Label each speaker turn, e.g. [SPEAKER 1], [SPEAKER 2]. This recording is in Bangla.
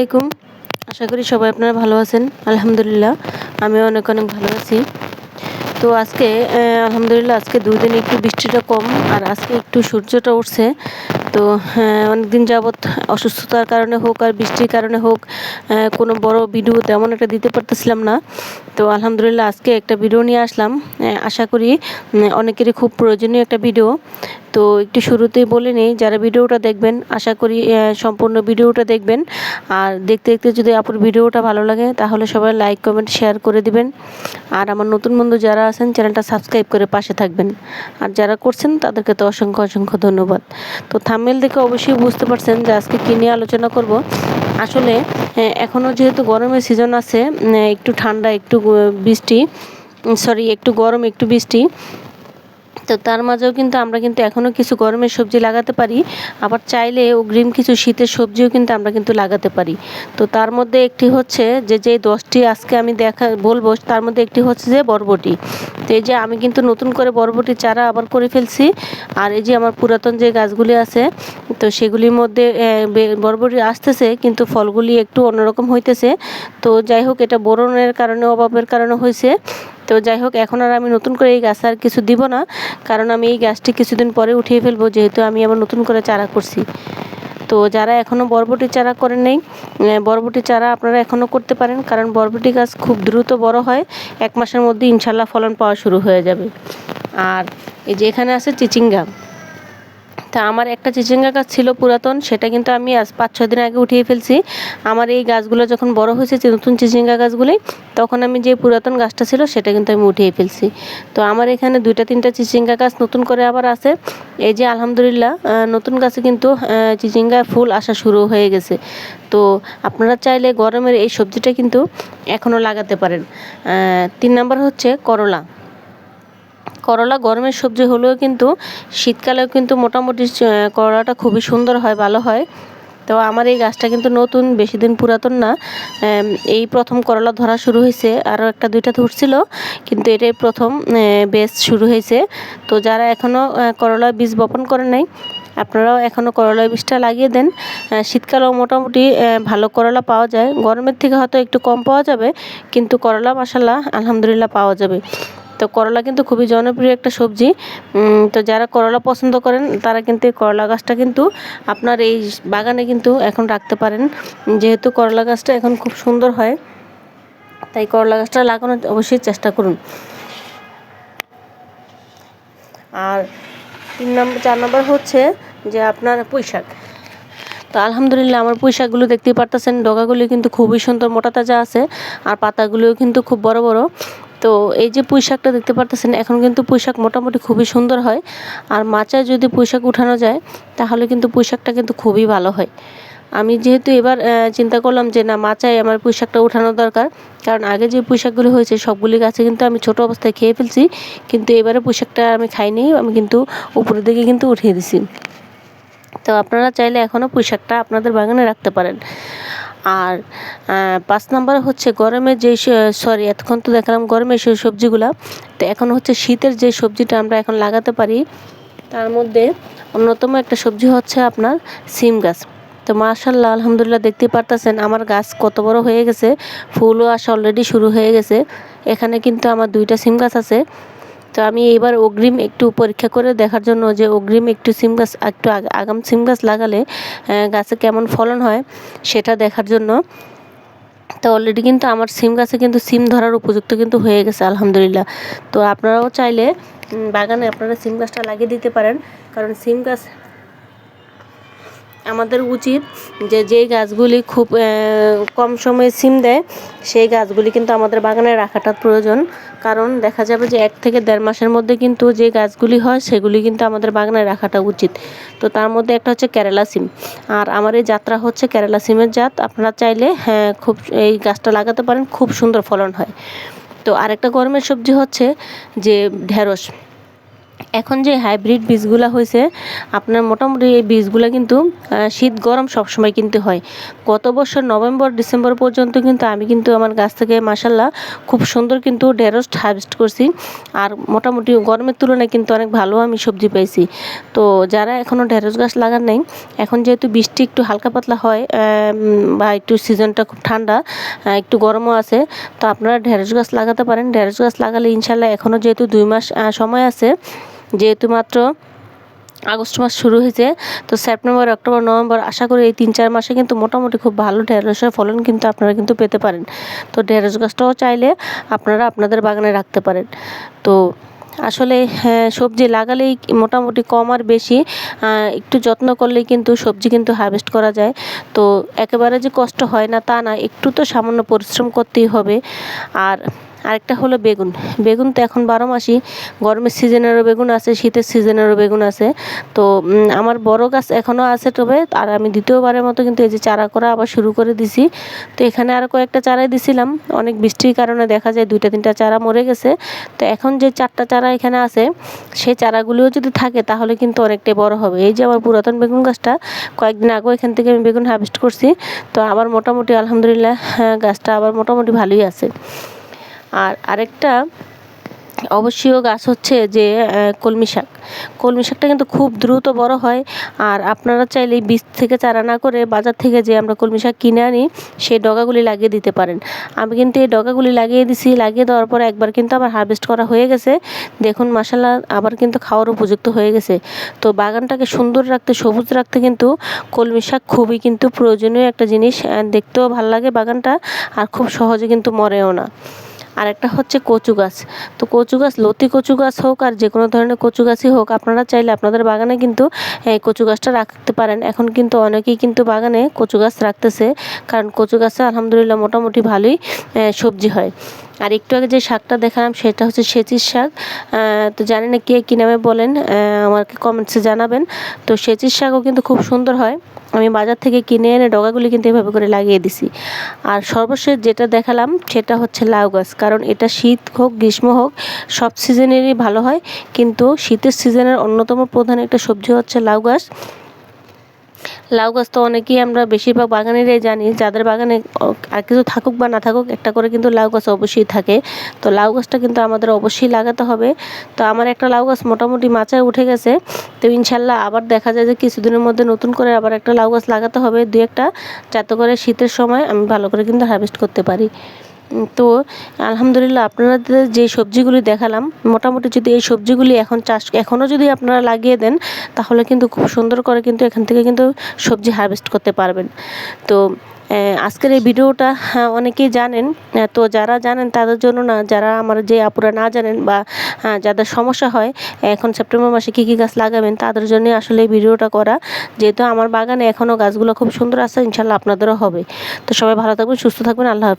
[SPEAKER 1] আলাইকুম। আশা করি সবাই আপনারা ভালো আছেন। আলহামদুলিল্লাহ, আমিও অনেক অনেক ভালো আছি। তো আজকে আলহামদুলিল্লাহ আজকে দুই দিন একটু বৃষ্টিটা কম, আর আজকে একটু সূর্যটা উঠছে। তো অনেকদিন যাবৎ অসুস্থতার কারণে হোক আর বৃষ্টির কারণে হোক কোনো বড় ভিডিও তেমন একটা দিতে পারতেছিলাম না। তো আলহামদুলিল্লাহ আজকে একটা ভিডিও নিয়ে আসলাম। আশা করি অনেকেরই খুব প্রয়োজনীয় একটা ভিডিও। তো একটু শুরুতেই বলে নিই, যারা ভিডিওটা দেখবেন, আশা করি সম্পূর্ণ ভিডিওটা দেখবেন। আর দেখতে দেখতে যদি আপুর ভিডিওটা ভালো লাগে, তাহলে সবাই লাইক, কমেন্ট, শেয়ার করে দিবেন। আর আমার নতুন বন্ধু যারা আছেন, চ্যানেলটা সাবস্ক্রাইব করে পাশে থাকবেন। আর যারা করছেন, তাদেরকে তো অসংখ্য অসংখ্য ধন্যবাদ। তো থামেল দেখে অবশ্যই বুঝতে পারছেন যে আজকে কী নিয়ে আলোচনা করব। আসলে এখনও যেহেতু গরমের সিজন আছে একটু ঠান্ডা, একটু বৃষ্টি সরি একটু গরম, একটু বৃষ্টি তো তার মাঝেও কিন্তু আমরা কিন্তু এখনও কিছু গরমের সবজি লাগাতে পারি। আবার চাইলে অগ্রিম কিছু শীতের সবজিও কিন্তু আমরা কিন্তু লাগাতে পারি। তো তার মধ্যে একটি হচ্ছে যে যে দশটি আজকে আমি দেখা, বলব, তার মধ্যে একটি হচ্ছে যে বরবটি। তো এই যে আমি কিন্তু নতুন করে বরবটি চারা আবার করে ফেলছি। আর এই যে আমার পুরাতন যে গাছগুলি আছে, তো সেগুলির মধ্যে বরবটি আসতেছে, কিন্তু ফলগুলি একটু অন্যরকম হইতেছে। তো যাই হোক, এটা বোরনের কারণে, অভাবের কারণে হয়েছে তো যাই হোক, এখন আর আমি নতুন করে এই গাছ আর কিছু দিব না, কারণ আমি এই গাছটি কিছুদিন পরে উঠিয়ে ফেলব, যেহেতু আমি আবার নতুন করে চারা করছি। তো যারা এখনও বরবটি চারা করেন নেই বরবটি চারা আপনারা এখনও করতে পারেন, কারণ বরবটি গাছ খুব দ্রুত বড় হয়, এক মাসের মধ্যে ইনশাল্লাহ ফলন পাওয়া শুরু হয়ে যাবে। আর এই যে এখানে আছে চিচিঙ্গা। তা আমার একটা চিচিঙ্গা গাছ ছিল পুরাতন, সেটা কিন্তু আমি আজ পাঁচ, ছয় দিন আগে উঠিয়ে ফেলছি। আমার এই গাছগুলো যখন বড় হয়েছে নতুন চিচিঙ্গা গাছগুলি, তখন আমি যে পুরাতন গাছটা ছিল, সেটা কিন্তু আমি উঠিয়ে ফেলছি। তো আমার এখানে দুইটা, তিনটা চিচিঙ্গা গাছ নতুন করে আবার আছে। এই যে আলহামদুলিল্লাহ নতুন গাছে কিন্তু চিচিঙ্গা ফুল আসা শুরু হয়ে গেছে। তো আপনারা চাইলে গরমের এই সবজিটা কিন্তু এখনও লাগাতে পারেন। তিন নাম্বার হচ্ছে করলা। করলা গরমের সবজি হলেও কিন্তু শীতকালেও কিন্তু মোটামুটি করলাটা খুবই সুন্দর হয়, ভালো হয়। তো আমার এই গাছটা কিন্তু নতুন, বেশি দিন পুরাতন না। এই প্রথম করলা ধরা শুরু হয়েছে, আরও একটা দুইটা ধরছিল, কিন্তু এটাই প্রথম বেস শুরু হয়েছে। তো যারা এখনও করলা বীজ বপন করে নাই, আপনারাও এখনও করলা বীজটা লাগিয়ে দেন। শীতকালেও মোটামুটি ভালো করলা পাওয়া যায়। গরমের থেকে হয়তো একটু কম পাওয়া যাবে, কিন্তু করলা মশালা আলহামদুলিল্লাহ পাওয়া যাবে। তো করলা কিন্তু খুবই জনপ্রিয় একটা সবজি। তো যারা করলা পছন্দ করেন, তারা কিন্তু করলা গাছটা কিন্তু আপনার এই বাগানে কিন্তু এখন রাখতে পারেন। যেহেতু করলা গাছটা এখন খুব সুন্দর হয়, তাই করলা গাছটা লাগানোর অবশ্যই চেষ্টা করুন। আর তিন নম্বর, চার নম্বর হচ্ছে যে আপনার পুঁই শাক তো আলহামদুলিল্লাহ আমার পুঁই শাকগুলো দেখতেই পারতেছেন, ডগাগুলি কিন্তু খুবই সুন্দর, মোটা তাজা আছে, আর পাতাগুলিও কিন্তু খুব বড় বড়। তো এই যে পুঁই শাকটা দেখতে পারতেছেন, এখন কিন্তু পুঁই শাক মোটামুটি খুবই সুন্দর হয়। আর মাচায় যদি পুঁই শাক উঠানো যায়, তাহলে কিন্তু পুঁই শাকটা কিন্তু খুবই ভালো হয়। আমি যেহেতু এবার চিন্তা করলাম যে না, মাচায় আমার পুঁই শাকটা উঠানো দরকার, কারণ আগে যে পুঁই শাকগুলি হয়েছে, সবগুলি গাছে কিন্তু আমি ছোট অবস্থায় খেয়ে ফেলছি, কিন্তু এবারে পুঁই শাকটা আমি খাইনি, আমি কিন্তু উপরের দিকে কিন্তু উঠিয়ে দিছি। তো আপনারা চাইলে এখনও পুঁই শাকটা আপনাদের বাগানে রাখতে পারেন। আর পাঁচ নাম্বার হচ্ছে গরমের যে সরি এতক্ষণ তো দেখালাম গরমে সেই সবজিগুলা। তো এখন হচ্ছে শীতের যে সবজিটা আমরা এখন লাগাতে পারি, তার মধ্যে অন্যতম একটা সবজি হচ্ছে আপনার সিম গাছ। তো মাশাল্লাহ আলহামদুলিল্লাহ দেখতে পারতেছেন, আমার গাছ কত বড় হয়ে গেছে, ফুলও আসা অলরেডি শুরু হয়ে গেছে। এখানে কিন্তু আমার দুইটা সিম গাছ আছে। তো আমি এবার অগ্রিম একটু পরীক্ষা করে দেখার জন্য যে অগ্রিম একটু সিম গাছ, একটু আগ- আগাম সিম গাছ লাগালে গাছে কেমন ফলন হয় সেটা দেখার জন্য। তো অলরেডি কিন্তু আমার সিম গাছে কিন্তু সিম ধরার উপযুক্ত কিন্তু হয়ে গেছে, আলহামদুলিল্লাহ। তো আপনারাও চাইলে বাগানে আপনারা সিম গাছটা লাগিয়ে দিতে পারেন। কারণ সিম গাছ আমাদের উচিত যে যেই গাছগুলি খুব কম সময়ে সিম দেয়, সেই গাছগুলি কিন্তু আমাদের বাগানে রাখাটা প্রয়োজন। কারণ দেখা যাবে যে এক থেকে দেড় মাসের মধ্যে কিন্তু যে গাছগুলি হয়, সেগুলি কিন্তু আমাদের বাগানে রাখাটা উচিত। তো তার মধ্যে একটা হচ্ছে কেরালা সিম। আর আমার এই যাত্রা হচ্ছে কেরালা সিমের জাত। আপনারা চাইলে হ্যাঁ খুব এই গাছটা লাগাতে পারেন, খুব সুন্দর ফলন হয়। তো আরেকটা গরমের সবজি হচ্ছে যে ঢেঁড়স। এখন যে হাইব্রিড বীজগুলো হয়েছে, আপনার মোটামুটি এই বীজগুলো কিন্তু শীত গরম সবসময় কিনতে হয়। গত বছর নভেম্বর, ডিসেম্বর পর্যন্ত কিন্তু আমি কিন্তু আমার গাছ থেকে মাসাল্লাহ খুব সুন্দর কিন্তু ঢেঁড়স হারভেস্ট করছি। আর মোটামুটি গরমের তুলনায় কিন্তু অনেক ভালো আমি সবজি পাইছি। তো যারা এখনও ঢেঁড়স গাছ লাগান নাই, এখন যেহেতু বৃষ্টি একটু হালকা পাতলা হয় বা একটু সিজনটা খুব ঠান্ডা একটু গরমও আছে, তো আপনারা ঢেঁড়স গাছ লাগাতে পারেন। ঢেঁড়স গাছ লাগালে ইনশাল্লাহ এখনও যেহেতু দুই মাস সময় আছে যেহেতু মাত্র আগস্ট মাস শুরু হয়েছে তো সেপ্টেম্বর অক্টোবর নভেম্বর আশা করি এই তিন চার মাসে কিন্তু মোটামুটি খুব ভালো ঢেঁড়সের ফলন কিন্তু আপনারা কিন্তু পেতে পারেন। তো ঢেঁড়স গাছটাও চাইলে আপনারা আপনাদের বাগানে রাখতে পারেন। তো আসলে হ্যাঁ, সবজি লাগালেই মোটামুটি কম আর বেশি একটু যত্ন করলেই কিন্তু সবজি কিন্তু হারভেস্ট করা যায়। তো একেবারে যে কষ্ট হয় না তা না একটু তো সামান্য পরিশ্রম করতেই হবে। আর আরেকটা হলো বেগুন। বেগুন তো এখন বারো মাসই গরমের সিজনেরও বেগুন আছে শীতের সিজনেরও বেগুন আছে। তো আমার বড় গাছ এখনও আছে তবে আর আমি দ্বিতীয়বারের মতো কিন্তু এই যে চারা করা আবার শুরু করে দিছি। তো এখানে আরও কয়েকটা চারাই দিছিলাম অনেক বৃষ্টির কারণে দেখা যায় দুইটা তিনটা চারা মরে গেছে। তো এখন যে চারটা চারা এখানে আছে সেই চারাগুলিও যদি থাকে তাহলে কিন্তু অনেকটাই বড় হবে। এই যে আমার পুরাতন বেগুন গাছটা কয়েকদিন আগেও এখান থেকে আমি বেগুন হারভেস্ট করছি। তো আবার মোটামুটি আলহামদুলিল্লাহ হ্যাঁ, গাছটা আবার মোটামুটি ভালোই আছে। আর আরেকটা অবশ্যই গাছ হচ্ছে যে কলমি শাক। কলমি শাকটা কিন্তু খুব দ্রুত বড় হয় আর আপনারা চাইলে বীজ থেকে চারা না করে বাজার থেকে যে আমরা কলমি শাক কিনে আনি, সেই ডগাগুলি লাগিয়ে দিতে পারেন। আমি কিন্তু এই ডগাগুলি লাগিয়ে দিছি, লাগিয়ে দেওয়ার পর একবার কিন্তু আমার হারভেস্ট করা হয়ে গেছে। দেখুন মাসাল্লাহ আবার কিন্তু খাওয়ার উপযুক্ত হয়ে গেছে। তো বাগানটাকে সুন্দর রাখতে, সবুজ রাখতে কিন্তু কলমি শাক খুবই কিন্তু প্রয়োজনীয় একটা জিনিস। দেখতেও ভালো লাগে বাগানটা আর খুব সহজে কিন্তু মরেও না। আর একটা হচ্ছে কচু গাছ। তো কচু গাছ, লতি কচু গাছ হোক আর যে কোনো ধরনের কচু গাছই হোক, আপনারা চাইলে আপনাদের বাগানে কিন্তু, এই কচু গাছটা রাখতে পারেন। এখন কিন্তু অনেকেই কিন্তু বাগানে কচু গাছ রাখতেছে, কারণ কচু গাছে আলহামদুলিল্লাহ মোটামুটি ভালোই সবজি হয়। আর একটু আগে যে শাকটা দেখালাম, সেটা হচ্ছে সেচির শাক। তো জানি না কে কী নামে বলেন আমাকে কমেন্টসে জানাবেন। তো সেচির শাকও কিন্তু খুব সুন্দর হয়। আমি বাজার থেকে কিনে এনে ডগাগুলি কিন্তু এভাবে করে লাগিয়ে দিছি। আর সর্বশেষ যেটা দেখালাম, সেটা হচ্ছে লাউ গাছ। কারণ এটা শীত হোক, গ্রীষ্ম হোক, সব সিজনেরই ভালো হয়। কিন্তু শীতের সিজনের অন্যতম প্রধান একটা সবজি হচ্ছে লাউ গাছ। লাউ গাছ তো অনেকেই আমরা বেশিরভাগ বাগানেরাই জানি, যাদের বাগানে আর কিছু থাকুক বা না থাকুক, একটা করে কিন্তু লাউ গাছ অবশ্যই থাকে। তো লাউ গাছটা কিন্তু আমাদের অবশ্যই লাগাতে হবে। তো আমার একটা লাউ গাছ মোটামুটি মাচায় উঠে গেছে। তো ইনশাল্লাহ আবার দেখা যায় যে কিছুদিনের মধ্যে নতুন করে আবার একটা লাউ গাছ লাগাতে হবে দু একটা, যাতে করে শীতের সময় আমি ভালো করে কিন্তু হারভেস্ট করতে পারি। তো আলহামদুলিল্লাহ আপনাদের যে সবজিগুলি দেখালাম মোটামুটি যদি এই সবজিগুলি এখন চাষ এখনও যদি আপনারা লাগিয়ে দেন তাহলে কিন্তু খুব সুন্দর করে কিন্তু এখান থেকে কিন্তু সবজি হারভেস্ট করতে পারবেন। তো আজকের এই ভিডিওটা হ্যাঁ, অনেকেই জানেন তো যারা জানেন তাদের জন্য না যারা আমার যে আপুরা না জানেন বা আহ, যাদের সমস্যা হয় এখন সেপ্টেম্বর মাসে কী কী গাছ লাগাবেন তাদের জন্য আসলে এই ভিডিওটা করা। যেহেতু আমার বাগানে এখনও গাছগুলো খুব সুন্দর আছে ইনশাল্লাহ আপনাদেরও হবে। তো সবাই ভালো থাকবেন সুস্থ থাকবেন আল্লাহ হাফিজ।